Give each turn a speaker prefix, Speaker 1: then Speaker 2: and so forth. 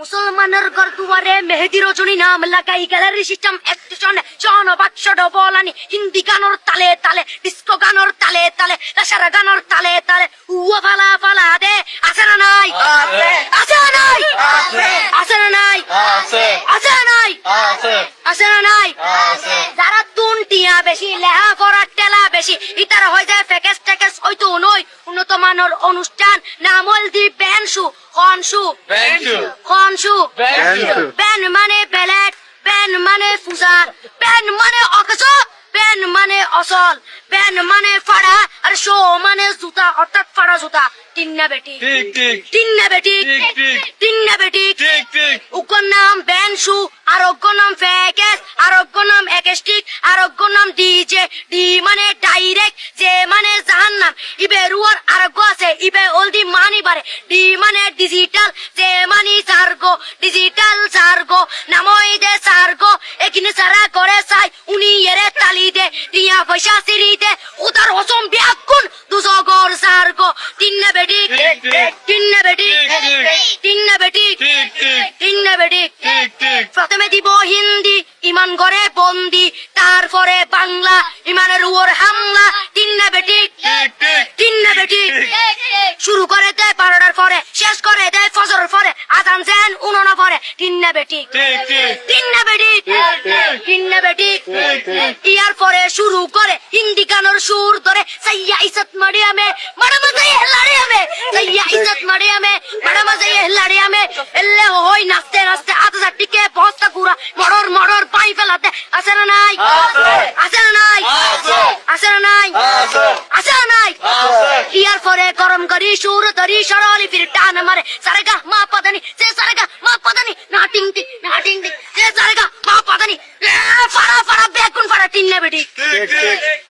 Speaker 1: মুসলমানের ঘর দুয়ারে মেহেদি রজনী নাম লাগাই গ্যালারি সিস্টেম একটিশনে জন বাক্স ডবলানি হিন্দি গানোর তালে তালে ডিস্কো গানোর তালে তালে লাসারা গানোর তালে তালে। উয়া ফালা ফালা দে আছে না নাই?
Speaker 2: আছে।
Speaker 1: না নাই?
Speaker 2: আছে।
Speaker 1: না নাই?
Speaker 2: আছে।
Speaker 1: আছে না নাই?
Speaker 2: আছে।
Speaker 1: না নাই? যারা তুন টিয়া বেশি লেহা পড়ার টেলা বেশি ইতারা হয়ে যায় ফেকেস টেকেস হয়তো নই অনুষ্ঠান নামল দি ব্যানসু হনসু।
Speaker 2: হনসু।
Speaker 1: ব্যান মানে ব্যালেট ব্যান মানে ফুজা ব্যান মানে অকস ব্যান মানে অসল ব্যান মানে ফাড়া আর শো মানে জুতা অর্থাৎ ফাড়া জুতা। তিন্না বেটি। তিন্না বেটি। আরোগ্য নাম ফেকেস আরোগ্য নাম একেস্টিক আরোগ্য নাম ডিজে, ডি মানে ডাইরেক্ট যে মানে জাহান্নাম। ইবে রুয়ার আরোগ্য আছে, ইবে অলদি মানি বারে ডি মানে ডিজিটাল যে মানি সার্গো, ডিজিটাল সার্গো, নামই দে সার্গো। এখানে সারা করে চাই, উনি এরে তালি দে টিয়া পয়সা সিরি দে, উদার হসম ব্যাকুন দুজগর সার্গো তিন্না বেটি। তিন্না বেটি। তিন্না বেটি বেটি প্রথমে দিব হিন্দি ইমান করে বন্দি তারপরে বাংলা ইমানের উপর হামলা বেটি তিন্না বেটি শুরু করে দেয় বারোটার পরে শেষ করে দেয় ফজরের পরে আজান জেন পরে তিন্না বেটি। তিন্না বেটি। তিন্না বেটি। ইয়ার পরে শুরু করে হিন্দি গানের সুর ধরে সাইয়া ইসত মারিয়ামে মারামা যাই হেলারিয়ামে সাইয়া ইসত মারিয়ামে মারামা যাই হেলারিয়ামে এলে হই নাচতে নাচতে আধা হাজার টিকে বস্তা গুড়া মরর মরর পাই ফেলাতে। আছে না নাই?
Speaker 2: আছে।
Speaker 1: না নাই?
Speaker 2: আছে।
Speaker 1: না নাই?
Speaker 2: আছে।
Speaker 1: না নাই। ইয়ার পরে গরম করি সুর ধরি সরলি ফির টান মারে। সারেগা মা পাদানি সে সারেগা মা পাদানি না টিং টিং না টিং টিং সে সারেগা মা পাদানি ফাড়া ফাড়া বেগুন ফাড়া তিন বেটি।
Speaker 2: ঠিক ঠিক